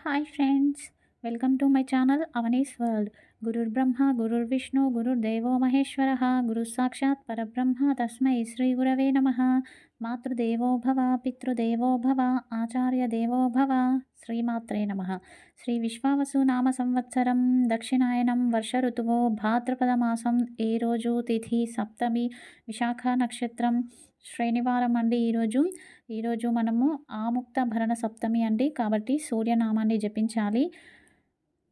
hi friends welcome to my channel Avani's world గురుర్ బ్రహ్మ గురుర్ విష్ణు మహేశ్వర గురుసాక్షాత్ పరబ్రహ్మ తస్మై శ్రీ గురవే నమ మాతృదేవో భవ పితృదేవో భవ ఆచార్య దేవో భవ శ్రీమాత్రే నమ శ్రీ విశ్వావసు నామ సంవత్సరం దక్షిణాయనం వర్ష ఋతువో భాద్రపదమాసం ఏ రోజు తిథి సప్తమి విశాఖ నక్షత్రం శ్రేణివారం అండి ఈరోజు ఈరోజు మనము ఆముక్త భరణ సప్తమి అండి కాబట్టి సూర్యనామాన్ని జపించాలి.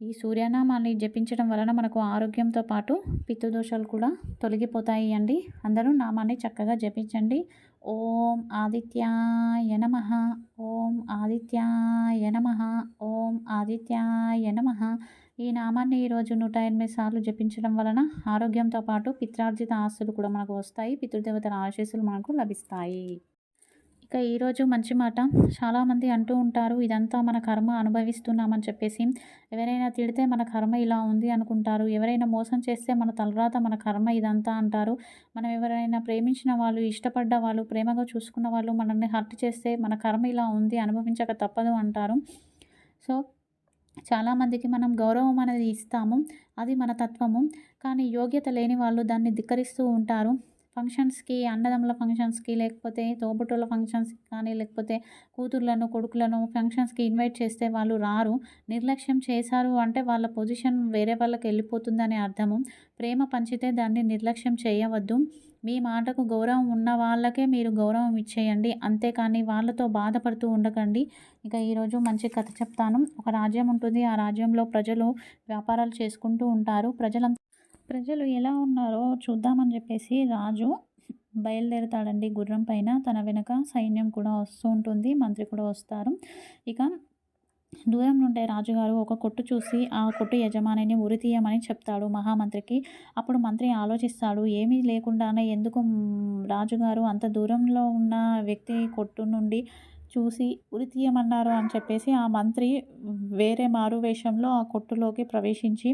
ఈ సూర్యనామాన్ని జపించడం వలన మనకు ఆరోగ్యంతో పాటు పితృదోషాలు కూడా తొలగిపోతాయి అండి. అందరూ నామాన్ని చక్కగా జపించండి. ఓం ఆదిత్యాయ నమ. ఓం ఆదిత్యాయ నమ. ఓం ఆదిత్యాయ నమ. ఈ నామాన్ని ఈరోజు నూట ఎనిమిది సార్లు జపించడం వలన ఆరోగ్యంతో పాటు పిత్రార్జిత ఆస్తులు కూడా మనకు వస్తాయి. పితృదేవతల ఆశీస్సులు మనకు లభిస్తాయి. ఇక ఈరోజు మంచి మాట. చాలామంది అంటూ ఉంటారు ఇదంతా మన కర్మ అనుభవిస్తున్నామని చెప్పేసి. ఎవరైనా తిడితే మన కర్మ ఇలా ఉంది అనుకుంటారు. ఎవరైనా మోసం చేస్తే మన తలరాత మన కర్మ ఇదంతా అంటారు. మనం ఎవరైనా ప్రేమించిన వాళ్ళు ఇష్టపడ్డ వాళ్ళు ప్రేమగా చూసుకున్న వాళ్ళు మనల్ని హర్ట్ చేస్తే మన కర్మ ఇలా ఉంది అనుభవించక తప్పదు అంటారు. సో చాలామందికి మనం గౌరవం అనేది ఇస్తాము. అది మన తత్వము. కానీ యోగ్యత లేని వాళ్ళు దాన్ని ధిక్కరిస్తూ ఉంటారు. ఫంక్షన్స్కి అన్నదమ్ముల ఫంక్షన్స్కి లేకపోతే తోబుట్టుల ఫంక్షన్స్కి కానీ లేకపోతే కూతుర్లను కొడుకులను ఫంక్షన్స్కి ఇన్వైట్ చేస్తే వాళ్ళు రారు. నిర్లక్ష్యం చేశారు అంటే వాళ్ళ పొజిషన్ వేరే వాళ్ళకి వెళ్ళిపోతుందని అర్థము. ప్రేమ పంచితే దాన్ని నిర్లక్ష్యం చేయవద్దు. మీ మాటకు గౌరవం ఉన్న వాళ్ళకే మీరు గౌరవం ఇచ్చేయండి. అంతేకాని వాళ్ళతో బాధపడుతూ ఉండకండి. ఇక ఈరోజు మంచి కథ చెప్తాను. ఒక రాజ్యం ఉంటుంది. ఆ రాజ్యంలో ప్రజలు వ్యాపారాలు చేసుకుంటూ ఉంటారు. ప్రజలంతా ప్రజలు ఎలా ఉన్నారో చూద్దామని చెప్పేసి రాజు బయలుదేరుతాడండి గుర్రం పైన. తన వెనక సైన్యం కూడా వస్తూ ఉంటుంది. మంత్రి కూడా వస్తారు. ఇక దూరం నుండే రాజుగారు ఒక కొట్టు చూసి ఆ కొట్టు యజమానిని ఉరి తీయమని చెప్తాడు మహామంత్రికి. అప్పుడు మంత్రి ఆలోచిస్తాడు ఏమీ లేకుండానే ఎందుకు రాజుగారు అంత దూరంలో ఉన్న వ్యక్తి కొట్టు నుండి చూసి ఉరి తీయమన్నారు అని చెప్పేసి ఆ మంత్రి వేరే మారు వేషంలో ఆ కొట్టులోకి ప్రవేశించి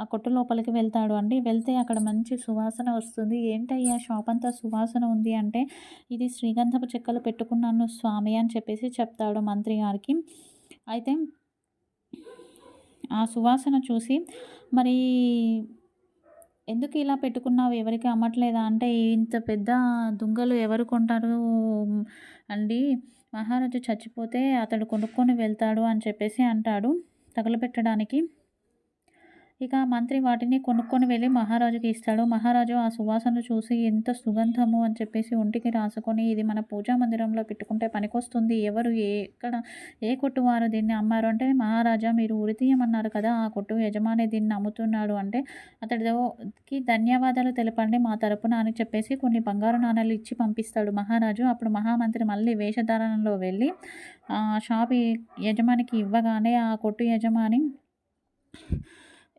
ఆ కొట్టు లోపలికి వెళ్తాడు అండి. వెళ్తే అక్కడ మంచి సువాసన వస్తుంది. ఏంటయ్యా షాప్ అంతా సువాసన ఉంది అంటే ఇది శ్రీగంధపు చెక్కలు పెట్టుకున్నాను స్వామి అని చెప్పేసి చెప్తాడు మంత్రి గారికి. అయితే ఆ సువాసన చూసి మరి ఎందుకు ఇలా పెట్టుకున్నావు? ఎవరికి అమ్మట్లేదా? అంటే ఇంత పెద్ద దుంగలు ఎవరు కొంటారు? అండి మహారాజు చచ్చిపోతే అతడు కొనుక్కొని వెళ్తాడు అని చెప్పేసి అంటాడు తగలబెట్టడానికి. ఇక మంత్రి వాటిని కొనుక్కొని వెళ్ళి మహారాజుకి ఇస్తాడు. మహారాజు ఆ సువాసనను చూసి ఎంత సుగంధము అని చెప్పేసి ఒంటికి రాసుకొని ఇది మన పూజా మందిరంలో పెట్టుకుంటే పనికొస్తుంది. ఎవరు ఎక్కడ ఏ కొట్టు వారు దీన్ని అమ్మారు అంటే మహారాజా మీరు ఉరితీయమన్నారు కదా ఆ కొట్టు యజమాని దీన్ని అమ్ముతున్నాడు అంటే అతడికి ధన్యవాదాలు తెలపండి మా తరపున అని చెప్పేసి కొన్ని బంగారు నాణాలు ఇచ్చి పంపిస్తాడు మహారాజు. అప్పుడు మహామంత్రి మళ్ళీ వేషధారణలో వెళ్ళి షాప్ యజమానికి ఇవ్వగానే ఆ కొట్టు యజమాని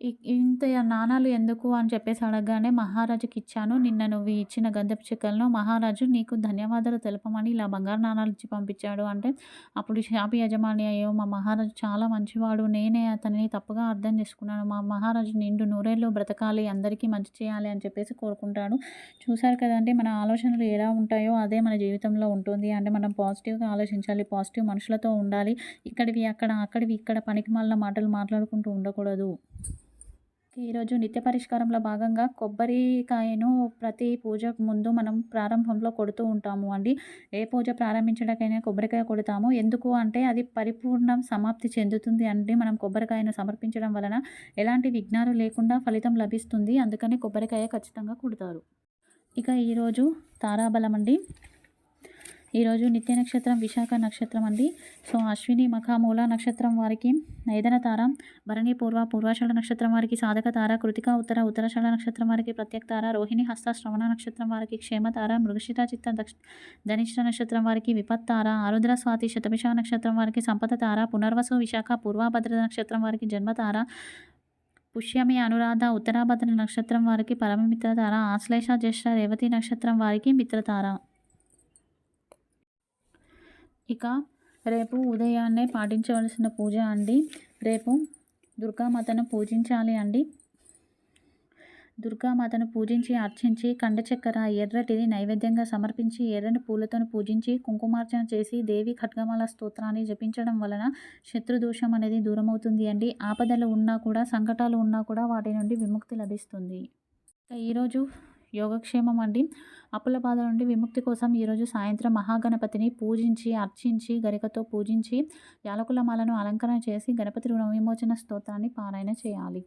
ఇంత నాణాలు ఎందుకు అని చెప్పేసి అడగగానే మహారాజుకి ఇచ్చాను. నిన్న నువ్వు ఇచ్చిన గంధపు చెక్కలను మహారాజు నీకు ధన్యవాదాలు తెలపమని ఇలా బంగారు నాణాలు ఇచ్చి పంపించాడు అంటే అప్పుడు షాపు యజమాని అయ్యో మా మహారాజు చాలా మంచివాడు. నేనే అతనిని తప్పుగా అర్థం చేసుకున్నాను. మా మహారాజు నిండు నూరేళ్ళు బ్రతకాలి అందరికీ మంచి చేయాలి అని చెప్పేసి కోరుకుంటాడు. చూశారు కదండి మన ఆలోచనలు ఎలా ఉంటాయో అదే మన జీవితంలో ఉంటుంది. అంటే మనం పాజిటివ్గా ఆలోచించాలి పాజిటివ్ మనుషులతో ఉండాలి. ఇక్కడివి అక్కడ అక్కడివి ఇక్కడ పనికి మాటలు మాట్లాడుకుంటూ ఉండకూడదు. ఈరోజు నిత్య పరిష్కారంలో భాగంగా కొబ్బరికాయను ప్రతి పూజకు ముందు మనం ప్రారంభంలో కొడుతూ ఉంటాము అండి. ఏ పూజ ప్రారంభించడానికైనా కొబ్బరికాయ కొడతాము. ఎందుకు అంటే అది పరిపూర్ణం సమాప్తి చెందుతుంది అండి. మనం కొబ్బరికాయను సమర్పించడం వలన ఎలాంటి విఘ్నాలు లేకుండా ఫలితం లభిస్తుంది. అందుకని కొబ్బరికాయ ఖచ్చితంగా కొడతారు. ఇక ఈరోజు తారాబలం అండి. ఈరోజు నిత్య నక్షత్రం విశాఖ నక్షత్రం అండి. సో అశ్విని మఖ మూల నక్షత్రం వారికి నైదన తార భరణి పూర్వ పూర్వాషాఢ నక్షత్రం వారికి సాధక తార కృతిక ఉత్తర ఉత్తరాషాఢ నక్షత్రం వారికి ప్రత్యేక తార రోహిణి హస్త శ్రవణ నక్షత్రం వారికి క్షేమతార మృగశిర చిత్త దక్ష ధనిష్ట నక్షత్రం వారికి విపత్తార ఆరుద్ర స్వాతి శతభిష నక్షత్రం వారికి సంపద తార పునర్వసు విశాఖ పూర్వభద్ర నక్షత్రం వారికి జన్మతార పుష్యమి అనురాధ ఉత్తరాభద్ర నక్షత్రం వారికి పరమమిత్రతార ఆశ్లేష జ్యేష్ఠ రేవతి నక్షత్రం వారికి మిత్రతార ఇక రేపు ఉదయాన్నే పాటించవలసిన పూజ అండి. రేపు దుర్గామాతను పూజించాలి అండి. దుర్గామాతను పూజించి అర్చించి కండ చక్కెర ఎర్రటిది నైవేద్యంగా సమర్పించి ఎర్రని పూలతో పూజించి కుంకుమార్చన చేసి దేవి ఖడ్గమాల స్తోత్రాన్ని జపించడం వలన శత్రుదోషం అనేది దూరమవుతుంది అండి. ఆపదలు ఉన్నా కూడా సంకటాలు ఉన్నా కూడా వాటి నుండి విముక్తి లభిస్తుంది. ఈరోజు యోగక్షేమం అండి. అప్పుల బాధ నుండి విముక్తి కోసం ఈరోజు సాయంత్రం మహాగణపతిని పూజించి అర్చించి గరికతో పూజించి యాలకుల మాలను అలంకరణ చేసి గణపతి రుణ విమోచన స్తోత్రాన్ని పారాయణ చేయాలి.